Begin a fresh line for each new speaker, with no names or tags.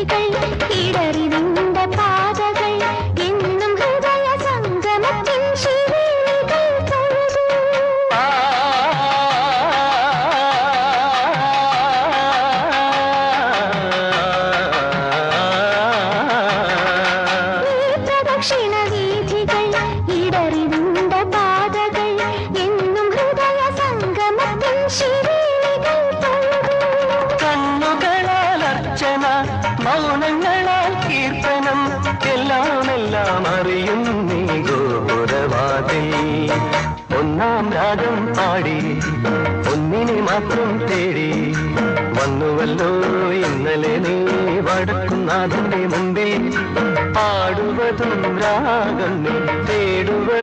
വിളികൾ ഇടറിരുണ്ട പാതകൾ എന്നും ഹൃദയ സംഗമത്തിൻ ശിലകൾ പ്രദക്ഷിണ വീഥികൾ
അർച്ചന മൗനങ്ങളാൽ കീർത്തനം എല്ലാം എല്ലാം അറിയും നീ ഗോരവാതിൽ ഒന്നാം രാഗം പാടി ഒന്നിനെ മാത്രം തേടി. വന്നുവല്ലോ ഇന്നലെ നീ വടക്കുന്നാഥന്റെ മുമ്പിൽ. പാടുവതും രാഗം നീ തേടുവ